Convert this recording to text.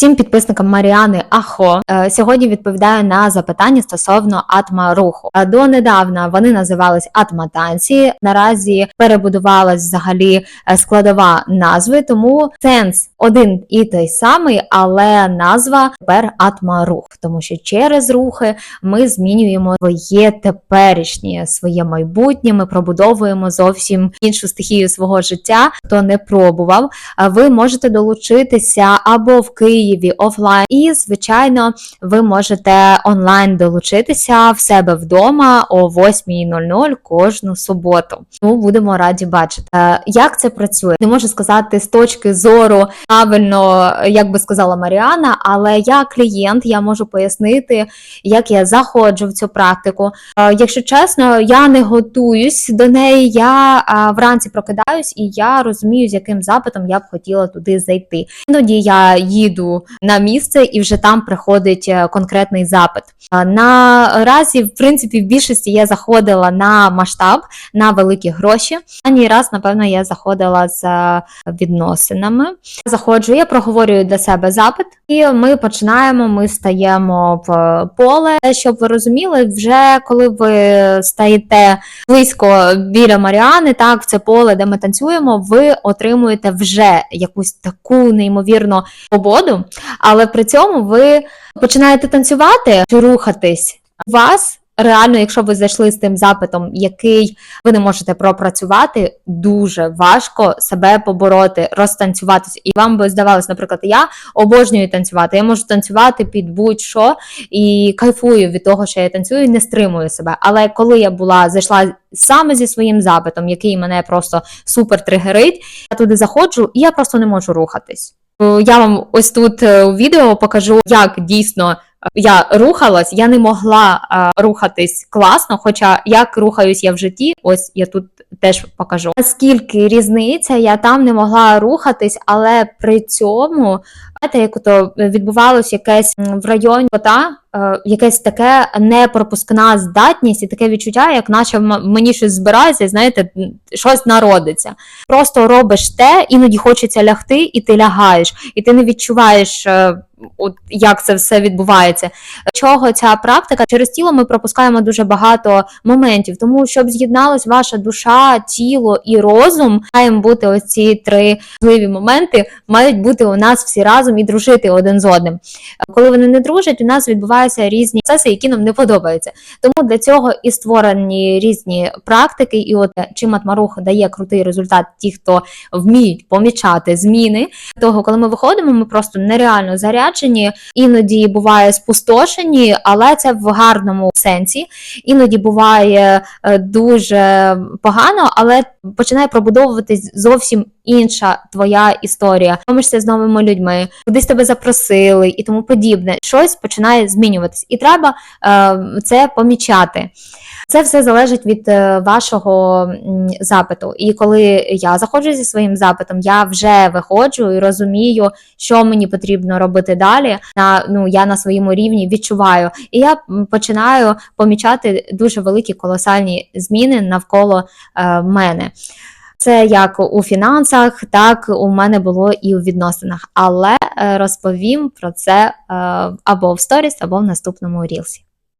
всім підписникам Маріани Ахо. Е, Сьогодні відповідаю на запитання стосовно атма руху. Е, Донедавна вони називались атма танці. Наразі перебудувалась взагалі е, складова назви, тому сенс один і той самий, але назва тепер атма рух, тому що через рухи ми змінюємо своє теперішнє, своє майбутнє. Ми пробудовуємо зовсім іншу стихію свого життя. Хто не пробував, ви можете долучитися або в Києві офлайн, і звичайно, ви можете онлайн долучитися в себе вдома о 8.00 кожну суботу. Тому будемо раді бачити. Е, Як це працює? Не можу сказати з точки зору правильно, як би сказала Маріана, але я клієнт, я можу пояснити, як я заходжу в цю практику. Е, Якщо чесно, я не готуюсь до неї. Я е, вранці прокидаюсь і я розумію, з яким запитом я б хотіла туди зайти. Іноді я їду на місце і вже там приходить е, конкретний запит. Наразі, в принципі, в більшості я заходила на масштаб, на великі гроші. Останній раз, напевно, я заходила з відносинами. Заходжу, я проговорюю для себе запит, і ми починаємо. Ми стаємо в поле. Щоб ви розуміли, вже коли ви стаєте близько біля Маріани, так в це поле, де ми танцюємо, ви отримуєте вже якусь таку неймовірну свободу, але при цьому ви починаєте танцювати чи рухатись. У вас реально, якщо ви зайшли з тим запитом, який ви не можете пропрацювати, дуже важко себе побороти, розтанцюватися. І вам би здавалось, наприклад, я обожнюю танцювати. Я можу танцювати під будь-що і кайфую від того, що я танцюю, і не стримую себе. Але коли я була зайшла саме зі своїм запитом, який мене просто супер тригерить, я туди заходжу, і я просто не можу рухатись. Е, Я вам ось тут е, у відео покажу, як дійсно я рухалась, я не могла рухатись класно, хоча як рухаюсь я в житті, ось я тут теж покажу. Наскільки різниця, я там не могла рухатись, але при цьому, знаєте, як то відбувалось якесь в районі кота, е, якесь таке непропускна здатність і таке відчуття, як наче мені щось збирається, знаєте, щось народиться. Просто робиш те, іноді хочеться лягти, і ти лягаєш, і ти не відчуваєш. От як це все відбувається. Чого ця практика? Через тіло ми пропускаємо дуже багато моментів, тому щоб з'єдналась ваша душа, тіло і розум, мають бути ось ці три важливі моменти, мають бути у нас всі разом і дружити один з одним. Коли вони не дружать, у нас відбуваються різні процеси, які нам не подобаються. Тому для цього і створені різні практики, і от чим Атмарух дає крутий результат, ті, хто вміють помічати зміни. Того, коли ми виходимо, ми просто нереально заряджені, іноді буває спустошені, але це в гарному сенсі. Іноді буває е, дуже погано, але починає пробудовуватись зовсім інша твоя історія. Знайомишся з новими людьми, кудись тебе запросили і тому подібне. Щось починає змінюватись, і треба е, це помічати. Це все залежить від е, вашого запиту. І коли я заходжу зі своїм запитом, я вже виходжу і розумію, що мені потрібно робити далі. На ну я на своєму рівні відчуваю, і я починаю помічати дуже великі колосальні зміни навколо е, мене. Це як у фінансах, так у мене було і у відносинах, але е, розповім про це е, або в сторіс, або в наступному рілсі.